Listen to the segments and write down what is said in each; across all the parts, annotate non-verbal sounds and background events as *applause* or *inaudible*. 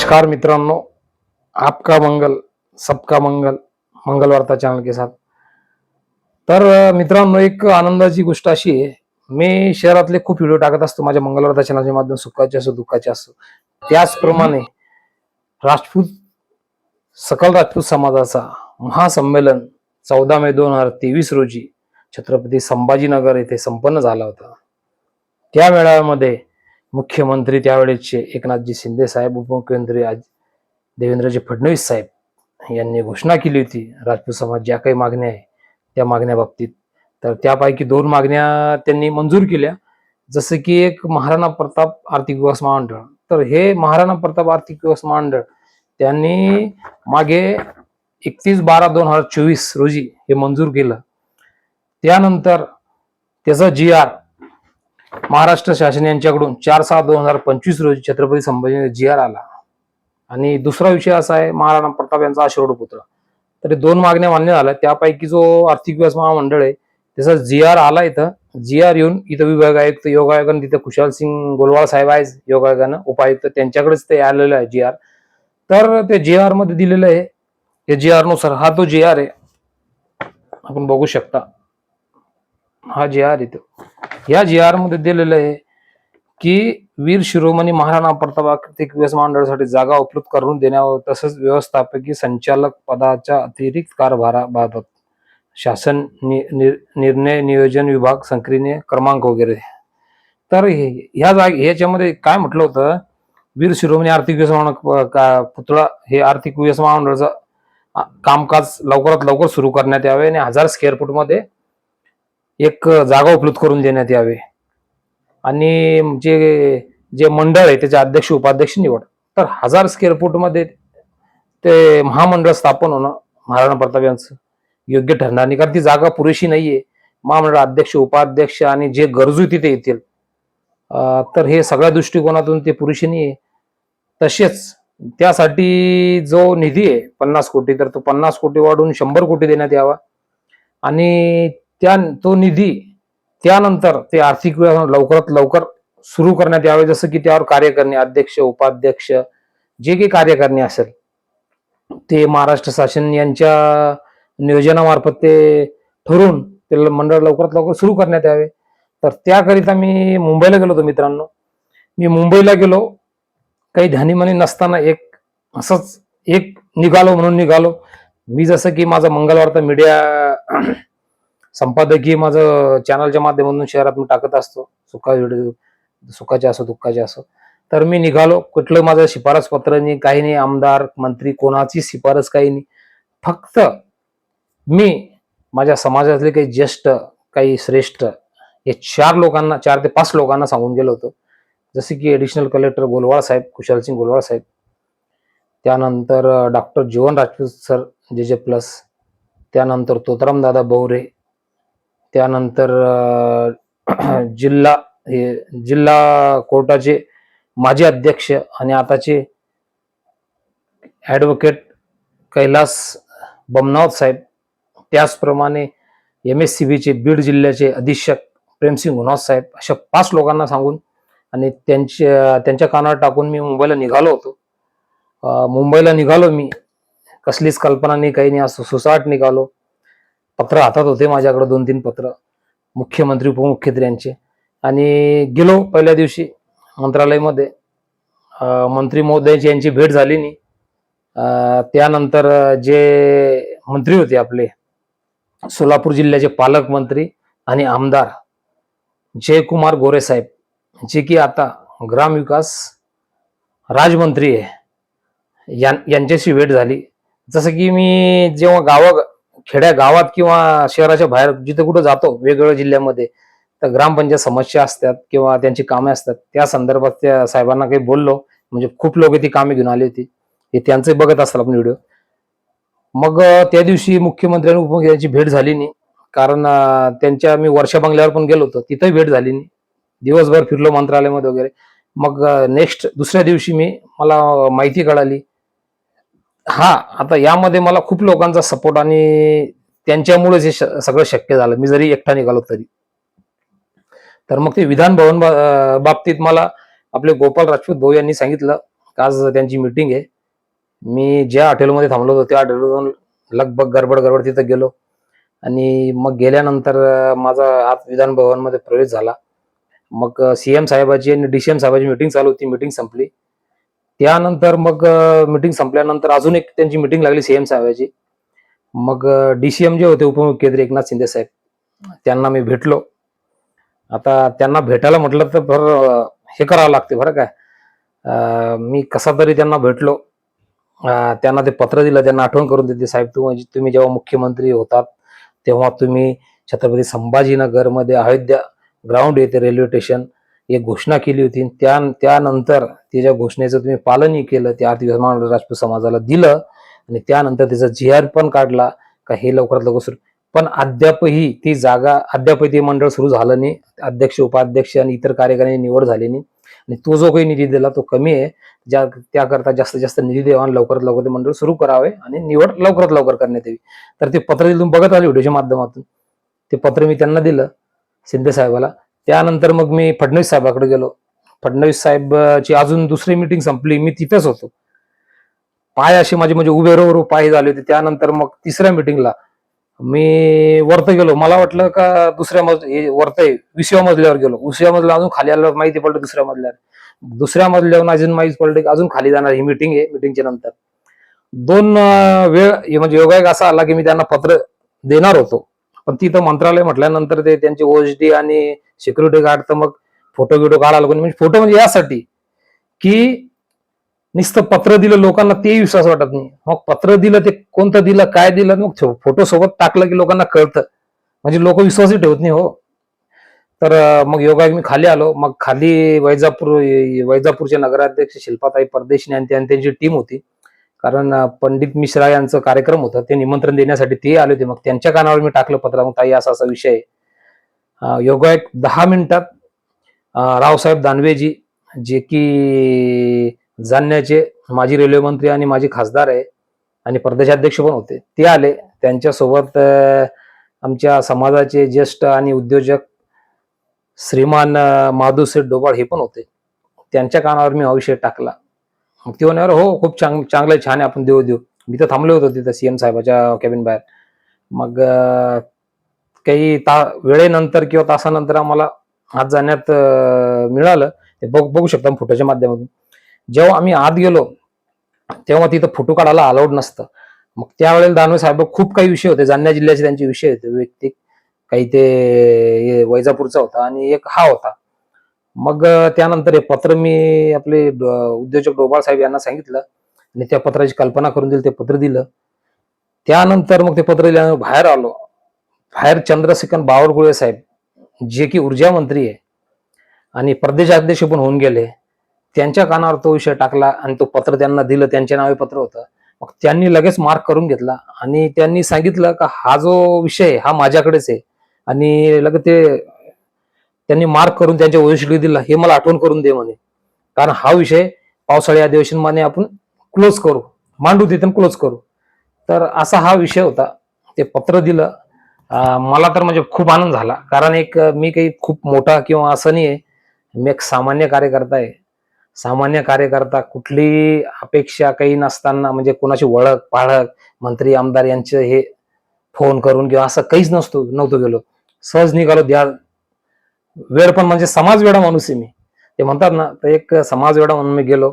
नमस्कार मित्रांनो आपका मंगल सबका मंगल मंगल वार्ता चॅनल के साथ. तर मित्रांनो एक आनंदाची गोष्ट अशी आहे मी शहरातले खूप व्हिडिओ टाकत असतो माझ्या मंगल वार्ता चॅनलच्या माध्यम सुखाचे असो दुःखाचे असो. त्याचप्रमाणे राजपूत सकल राजपूत समाजाचा महासंमेलन चौदा मे दोन हजार तेवीस रोजी छत्रपती संभाजीनगर येथे संपन्न झाला होता. त्या मेळाव्यामध्ये मुख्यमंत्री त्यावेळेचे एकनाथजी शिंदे साहेब उपमुख्यमंत्री आज देवेंद्रजी फडणवीस साहेब यांनी घोषणा केली होती राजपूत समाज ज्या काही मागण्या आहे त्या मागण्याबाबतीत तर त्यापैकी दोन मागण्या त्यांनी मंजूर केल्या. जसं की एक महाराणा प्रताप आर्थिक विकास महामंडळ. तर हे महाराणा प्रताप आर्थिक विकास महामंडळ त्यांनी मागे एकतीस बारा दोन हजार चोवीस रोजी हे मंजूर केलं. त्यानंतर त्याचा जी आर महाराष्ट्र शासन यांच्याकडून चार सहा दोन हजार पंचवीस रोजी छत्रपती संभाजी जी आर आला. आणि दुसरा विषय असा आहे महाराणा प्रताप यांचा आशिरोड पुत्र तर दोन मागण्या मान्य झाल्या. त्यापैकी जो आर्थिक विकास महामंडळ आहे त्याचा जी आर आला इथं. जी आर येऊन इथं विभाग आयुक्त योग आयोगाने तिथं खुशाल सिंग गोलवाळ साहेब आहे योग आयोगानं उपायुक्त त्यांच्याकडेच ते आलेलं आहे जी आर तर ते जी आरमध्ये दिलेलं आहे. या जी आरनुसार हा तो जी आर आहे आपण बघू शकता. हा जी आर येतो या जी आरमध्ये दिलेलं आहे की वीर शिरोमणी महाराणा प्रताप आर्थिक विकास मंडळासाठी जागा उपलब्ध करून देण्यावर तसंच व्यवस्थापकीय संचालक पदाच्या अतिरिक्त कारभाराबाबत शासन नि- नि- निर्णय नियोजन विभाग संक्रिय क्रमांक वगैरे. तर हे- ह्या जाग ह्याच्यामध्ये काय म्हटलं होतं? वीर शिरोमणी आर्थिक विकास का- पुतळा हे आर्थिक विकास महामंडळाचं कामकाज लवकरात लवकर सुरू करण्यात यावे आणि हजार स्क्वेअर फूटमध्ये एक जागा उपलब्ध करून देण्यात यावे. आणि जे जे मंडळ आहे त्याचे अध्यक्ष उपाध्यक्ष निवड. तर हजार स्क्वेअर फूटमध्ये ते महामंडळ स्थापन होणं महाराणा प्रताप यांचं योग्य ठरणार नाही. कारण ती जागा पुरेशी नाहीये. महामंडळ अध्यक्ष उपाध्यक्ष आणि जे गरजू तिथे येतील तर हे सगळ्या दृष्टिकोनातून ते पुरेशी नाहीये. तसेच त्यासाठी जो निधी आहे पन्नास कोटी तर तो पन्नास कोटी वाढून शंभर कोटी देण्यात यावा. आणि त्या तो निधी त्यानंतर ते आर्थिक व्यवहार लवकरात लवकर सुरू करण्यात यावे. जसं की त्यावर कार्य करणे अध्यक्ष उपाध्यक्ष जे काही कार्य करणे असेल ते महाराष्ट्र शासन यांच्या नियोजनामार्फत ते ठरवून ते मंडळ लवकरात लवकर सुरू करण्यात यावे. तर त्याकरिता मी मुंबईला गेलो होतो मित्रांनो. मी मुंबईला गेलो. काही ध्यानीमनी नसताना एक असंच एक निघालो म्हणून निघालो. मी जसं की माझा मंगळवारचा मीडिया संपादकीय माझं चॅनलच्या माध्यमातून शहरात मी टाकत असतो. सुखा व्हिडिओ सुखाचे असो दुःखाचे असो. तर मी निघालो. कुठलं माझं शिफारस पत्र नाही काही नाही. आमदार मंत्री कोणाची शिफारस काही नाही. फक्त मी माझ्या समाजातले काही ज्येष्ठ काही श्रेष्ठ हे चार लोकांना चार ते पाच लोकांना सांगून गेलो होतो. जसे की एडिशनल कलेक्टर गोलवाळ साहेब कुशाल सिंग गोलवाळ साहेब. त्यानंतर डॉक्टर जीवन राजपूत सर जे जे प्लस त्यानंतर तोतरामदादा बौरे त्यानंतर *clears throat* जिल्हा हे जिल्हा कोर्टाचे माजी अध्यक्ष आणि आताचे ॲडव्होकेट कैलास बमनावत साहेब त्याचप्रमाणे एम एस सी बीचे बीड जिल्ह्याचे अधीक्षक प्रेमसिंग गुनावत साहेब अशा पाच लोकांना सांगून आणि त्यांच्या त्यांच्या कानावर टाकून मी मुंबईला निघालो होतो. मुंबईला निघालो मी. कसलीच कल्पना नाही काही नाही. असं सुसाट निघालो. पत्र हातात होते माझ्याकडे दोन तीन पत्र. मुख्यमंत्री उपमुख्यमंत्री यांचे. आणि गेलो पहिल्या दिवशी मंत्रालयामध्ये. मंत्री महोदयांची यांची भेट झाली नाही. त्यानंतर जे मंत्री होते आपले सोलापूर जिल्ह्याचे पालकमंत्री आणि आमदार जयकुमार गोरे साहेब जे की आता ग्रामविकास राजमंत्री आहे यां- यांच्याशी भेट झाली. जसं की मी जेव्हा गावा खेड्या गावात किंवा शहराच्या बाहेर जिथे कुठे जातो वेगवेगळ्या जिल्ह्यामध्ये तर ग्रामपंचायत समस्या असतात किंवा त्यांची कामे असतात. त्या संदर्भात त्या साहेबांना काही बोललो. म्हणजे खूप लोक ती कामे घेऊन आली होती. हे त्यांचे बघत असतात आपण व्हिडिओ. मग त्या दिवशी मुख्यमंत्री आणि उपमुख्यमंत्र्यांची भेट झाली नाही. कारण त्यांच्या मी वर्षा बंगल्यावर पण गेलो होतो. तिथंही भेट झाली नाही. दिवसभर फिरलो मंत्रालयामध्ये वगैरे. मग नेक्स्ट दुसऱ्या दिवशी मी मला माहिती कळाली. हा आता यामध्ये मला खूप लोकांचा सपोर्ट आणि त्यांच्यामुळेच हे सगळं शक्य झालं. मी जरी एकटा निघालो तरी. तर मग ते विधान भवन बाबतीत मला आपले गोपाल राजपूत भाऊ यांनी सांगितलं आज त्यांची मीटिंग आहे. मी ज्या हॉटेलमध्ये थांबलो होतो त्या हॉटेलमधून लगभग गडबड गडबड तिथं गेलो. आणि मग गेल्यानंतर माझा आत विधान भवनमध्ये प्रवेश झाला. मग सीएम साहेबाची आणि डीसीएम साहेबाची मीटिंग चालू होती. मीटिंग संपली. त्यानंतर मग मीटिंग संपल्यानंतर अजून एक त्यांची मीटिंग लागली सीएम साहेबाची. मग डीसीएम जे होते उपमुख्यमंत्री एकनाथ शिंदे साहेब त्यांना मी भेटलो. आता त्यांना भेटायला म्हटलं तर भर हे करावं लागते बरं काय मी कसा तरी त्यांना भेटलो. त्यांना ते पत्र दिलं त्यांना आठवण करून देते साहेब तुम्ही म्हणजे तुम्ही जेव्हा मुख्यमंत्री होतात तेव्हा तुम्ही छत्रपती संभाजीनगरमध्ये अयोध्या ग्राउंड येते रेल्वे स्टेशन एक घोषणा केली होती. त्या त्यानंतर त्याच्या घोषणेचं तुम्ही पालनही केलं ते आर्थिक राजपूत समाजाला दिलं आणि त्यानंतर त्याचा जी आर पण काढला का हे लवकरात लवकर सुरू. पण अद्यापही ती जागा अद्यापही ते मंडळ सुरू झालं नाही. अध्यक्ष उपाध्यक्ष आणि इतर कार्यकारिणी निवड झाली नाही. आणि तो जो काही निधी दिला तो कमी आहे. ज्या त्याकरता जास्तीत जास्त निधी द्यावा आणि लवकरात लवकर ते मंडळ सुरू करावे आणि निवड लवकरात लवकर करण्यात यावी. तर ते पत्र दिलं तुम्ही बघत आले व्हिडिओच्या माध्यमातून. ते पत्र मी त्यांना दिलं शिंदे साहेबाला. त्यानंतर मग मी फडणवीस साहेबाकडे गेलो. फडणवीस साहेबची अजून दुसरी मिटिंग संपली. मी तिथेच होतो. पाय असे माझे म्हणजे उभे रो पाय झाले होते. त्यानंतर मग तिसऱ्या मिटिंगला मी वरत गेलो. मला वाटलं का दुसऱ्या मज हे वरत विसव्या मजल्यावर गेलो. विसव्या मजल्यावर अजून खाली आल्यावर माहिती पडलं दुसऱ्या मजल्यावर. दुसऱ्या मजल्यावर अजून माहिती पडलं की अजून खाली जाणार ही मिटिंग आहे मिटिंगच्या नंतर. दोन वेळ म्हणजे योगायोग असा आला की मी त्यांना पत्र देणार होतो. पण तिथं मंत्रालय म्हटल्यानंतर ते त्यांची ओएसडी आणि सिक्युरिटी गार्ड तर मग फोटो बिटो काढायला कोणी म्हणजे फोटो म्हणजे यासाठी की नुसतं पत्र दिलं लोकांना ते विश्वास वाटत नाही. मग पत्र दिलं ते कोणतं दिलं काय दिलं मग फोटो सोबत टाकलं की लोकांना कळतं. म्हणजे लोक विश्वासही ठेवत नाही हो. तर मग योगायोग मी खाली आलो. मग खाली वैजापूर वैजापूरचे नगराध्यक्ष शिल्पाताई परदेशी आणि त्यांची टीम होती. कारण पंडित मिश्रा यांचं कार्यक्रम होता ते निमंत्रण देण्यासाठी ते आले होते. मग त्यांच्या कानावर मी टाकलं पत्र मग ताई असा असा विषय आहे. अं, एक दहा मिनिटात रावसाहेब दानवेजी जे की जाणण्याचे माजी रेल्वे मंत्री आणि माजी खासदार आहे आणि प्रदेशाध्यक्ष पण होते ते आले. त्यांच्यासोबत आमच्या समाजाचे ज्येष्ठ आणि उद्योजक श्रीमान माधुसेठ डोबाळ हे पण होते. त्यांच्या कानावर मी अविषय टाकला. मग ते म्हणाले हो खूप चांग चांगलं आहे, छान आहे आपण देऊ देऊ मी तर थांबलो होतो तिथं सीएम साहेबाच्या कॅबिन बाहेर. मग काही ता वेळेनंतर किंवा तासानंतर आम्हाला आत जाण्यात मिळालं. ते बघ बघू शकता फोटोच्या माध्यमातून. जेव्हा आम्ही आत गेलो तेव्हा तिथं फोटो काढायला अलाउड नसतं. मग त्यावेळेला दानवे साहेब खूप काही विषय होते जालना जिल्ह्याचे त्यांचे विषय होते वैयक्तिक. काही ते वैजापूरचा होता आणि एक हा होता. मग त्यानंतर हे पत्र मी आपले उद्योजक डोबाळ साहेब यांना सांगितलं. आणि त्या पत्राची कल्पना करून दिली ते पत्र दिलं. त्यानंतर मग ते पत्र दिल्यानंतर बाहेर आलो. बाहेर चंद्रशेखर बावरकुळे साहेब जे की ऊर्जा मंत्री आहे आणि प्रदेशाध्यक्ष पण होऊन गेले त्यांच्या कानावर तो विषय टाकला आणि तो पत्र त्यांना दिलं. त्यांच्या नावे पत्र होतं. मग त्यांनी लगेच मार्क करून घेतला आणि त्यांनी सांगितलं का हा जो विषय हा माझ्याकडेच आहे. आणि लगेच ते त्यांनी मार्क करून त्यांच्या ओळशीकडे दिला हे मला आठवण करून दे म्हणे. कारण हा विषय पावसाळी अधिवेशन माने आपण क्लोज करू. मांडू तिथून क्लोज करू. तर असा हा विषय होता. ते पत्र दिलं. मला तर म्हणजे खूप आनंद झाला. कारण एक मी काही खूप मोठा किंवा असं नाही आहे मी एक सामान्य कार्यकर्ता आहे. सामान्य कार्यकर्ता कुठली अपेक्षा काही नसताना म्हणजे कोणाची ओळख पाळख मंत्री आमदार यांचे हे फोन करून किंवा असं काहीच नसतो नव्हतो गेलो. सहज निघालो. द्या वेळ पण म्हणजे समाज वेडा माणूस आहे मी. ते म्हणतात ना तर एक समाज वेडा म्हणून मी गेलो.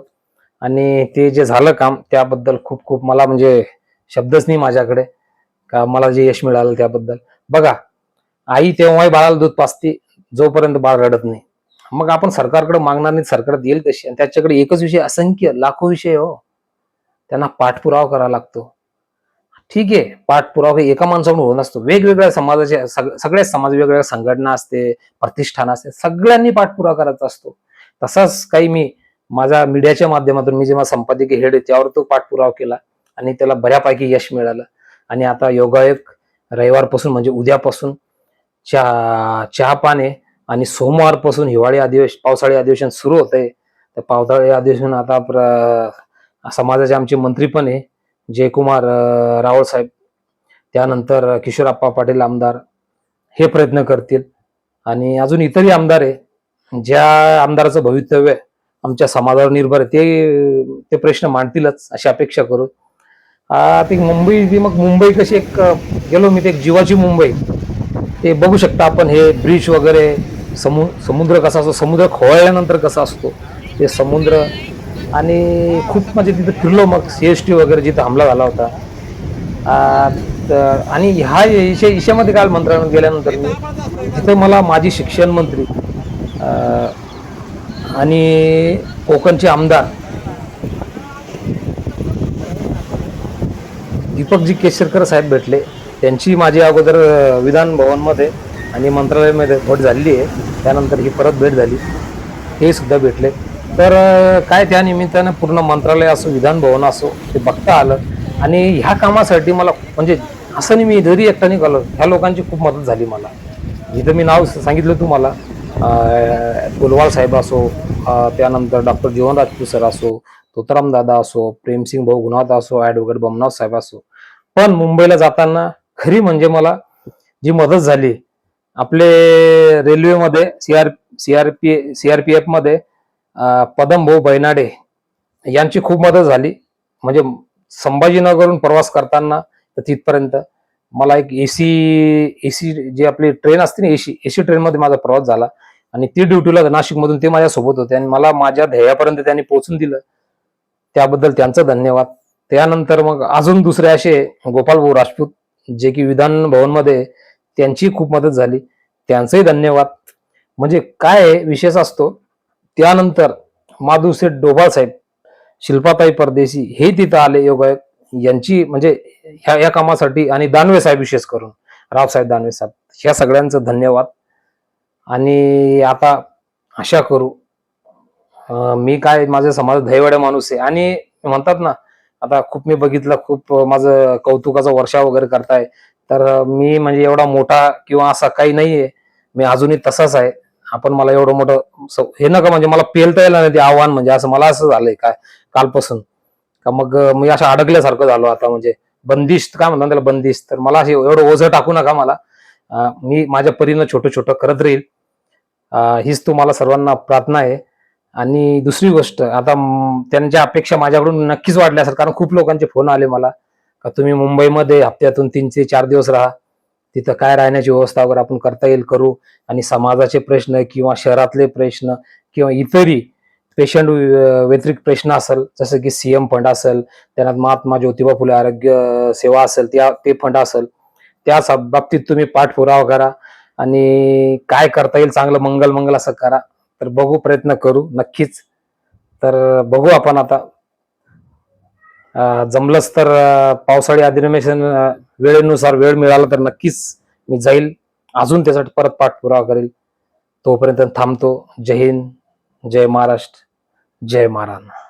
आणि ते जे झालं काम त्याबद्दल खूप खूप मला म्हणजे शब्दच नाही माझ्याकडे. का मला जे यश मिळालं त्याबद्दल. बघा आई तेव्हाही बाळाला दूध पाचती जोपर्यंत बाळ रडत नाही. मग आपण सरकारकडे मागणार नाही सरकार देईल कशी? आणि त्याच्याकडे एकच विषय असंख्य लाखो विषय हो. त्यांना पाठपुरावा करावा लागतो. ठीक आहे पाठपुरावा एका माणसाकडून होत नसतो. वेगवेगळ्या समाजाचे सग- सगळ्याच समाज वेगवेगळ्या संघटना असते प्रतिष्ठान असते सगळ्यांनी पाठपुरावा करायचा असतो. तसाच काही मी माझ्या मीडियाच्या माध्यमातून मी जेव्हा संपादकीय हेड त्यावर तो पाठपुरावा केला आणि त्याला बऱ्यापैकी यश मिळालं. आणि आता योगायोग रविवारपासून म्हणजे उद्यापासून चहा चहा पाने आणि सोमवारपासून हिवाळी अधिवेशन पावसाळी अधिवेशन सुरू होत आहे तर पावसाळी अधिवेशन आता समाजाचे आमचे मंत्री पण आहे. जयकुमार रावळ साहेब त्यानंतर किशोरप्पा पाटील आमदार हे प्रयत्न करतील. आणि अजून इतरही आमदार आहे ज्या आमदाराचं भवितव्य आमच्या समाजावर निर्भर आहे ते ते प्रश्न मांडतीलच अशी अपेक्षा करू ती मुंबई ती मग मुंबई कशी एक गेलो मी ते एक जीवाची मुंबई. ते बघू शकता आपण हे ब्रिज वगैरे समु समुद्र कसा असतो समुद्र खोळल्यानंतर कसा असतो ते समुद्र आणि खूप म्हणजे तिथं फिरलो मग सी एस टी वगैरे जिथं हमला झाला होता. तर आणि ह्या इशे इशामध्ये काल मंत्रालयात गेल्यानंतर मी तिथं मला माजी शिक्षण मंत्री आणि कोकणचे आमदार दीपकजी केसरकर साहेब भेटले. त्यांची माझी अगोदर विधानभवनमध्ये विधान भवनमध्ये आणि मंत्रालयामध्ये भेट झालेली आहे. त्यानंतर ही परत भेट झाली. हे सुद्धा भेटले. तर काय त्या निमित्तानं पूर्ण मंत्रालय असो विधान भवन असो ते बघता आलं. आणि ह्या कामासाठी मला म्हणजे असं नाही मी जरी एकटा नाही ह्या लोकांची खूप मदत झाली मला. जिथं मी नाव सांगितलं तुम्हाला गुलवाल साहेब असो त्यानंतर डॉक्टर जीवन राजपूत सर असो तोतराम दादा असो प्रेमसिंग भाऊ गुणवत असो ॲडव्होकेट बमनाथ साहेब असो. पण मुंबईला जाताना खरी म्हणजे मला जी मदत झाली आपले रेल्वेमध्ये सीआर सीआरपी सीआरपीएफमध्ये पदम भाऊ बैनाडे यांची खूप मदत झाली. म्हणजे संभाजीनगरहून प्रवास करताना तर तिथपर्यंत मला एक एसी एसी जी आपली ट्रेन असते ना एसी एसी ट्रेनमध्ये माझा प्रवास झाला. आणि ती ड्युटीला नाशिकमधून ते माझ्यासोबत होते आणि मला माझ्या ध्येयापर्यंत त्यांनी पोहोचून दिलं. त्याबद्दल त्यांचं धन्यवाद. त्यानंतर मग अजून दुसरे असे गोपाल भाऊ राजपूत जे की विधान भवनमध्ये त्यांची खूप मदत झाली. त्यांचंही धन्यवाद. म्हणजे काय आहे, विशेष असतो त्यानंतर माधुसेठ डोबासाहेब शिल्पाताई परदेशी हे तिथं आले योगायोग. यांची म्हणजे ह्या या कामासाठी आणि दानवे साहेब विशेष करून रावसाहेब दानवे साहेब ह्या सगळ्यांचं धन्यवाद. आणि आता आशा करू मी काय माझं समाज दहीवड्या माणूस आहे. आणि म्हणतात ना आता खूप मी बघितलं खूप माझं कौतुकाचा वर्षा वगैरे करताय. तर मी म्हणजे एवढा मोठा किंवा असा काही नाहीये. मी अजूनही तसाच आहे. आपण मला एवढं मोठं स- हे नका म्हणजे मला पेलता येईल नाही ते आव्हान म्हणजे असं मला असं झालंय काय कालपासून. का मग मी असं अडकल्यासारखं झालो आता म्हणजे बंदिस्त काय म्हणतात त्याला बंदिस्त. तर मला असे एवढं ओझं टाकू नका मला. मी माझ्या परीनं छोटं छोटं करत राहील. हीच तुम्हाला सर्वांना प्रार्थना आहे. आणि दुसरी गोष्ट आता त्यांच्या अपेक्षा माझ्याकडून नक्कीच वाढल्या असेल कारण खूप लोकांचे फोन आले मला. का तुम्ही मुंबईमध्ये हप्त्यातून तीन ते चार दिवस राहा. तिथं काय राहण्याची व्यवस्था वगैरे आपण करता येईल करू. आणि समाजाचे प्रश्न किंवा शहरातले प्रश्न किंवा इतरही पेशंट व्यतिरिक्त प्रश्न असेल जसं की सीएम फंड असेल त्यानंतर महात्मा ज्योतिबा फुले आरोग्य सेवा असेल त्या ते फंड असेल त्या बाबतीत तुम्ही पाठपुरावा करा. आणि काय करता येईल चांगलं मंगल मंगल असं करा. तर बघू प्रयत्न करू नक्कीच. तर बघू आपण आता. जमलंच तर पावसाळी अधिनिवेशन वेळेनुसार वेळ मिळाला तर नक्कीच मी जाईल. अजून त्यासाठी परत पाठपुरावा करेल. तोपर्यंत थांबतो. जय हिंद. जय महाराष्ट्र. जय महाराणा.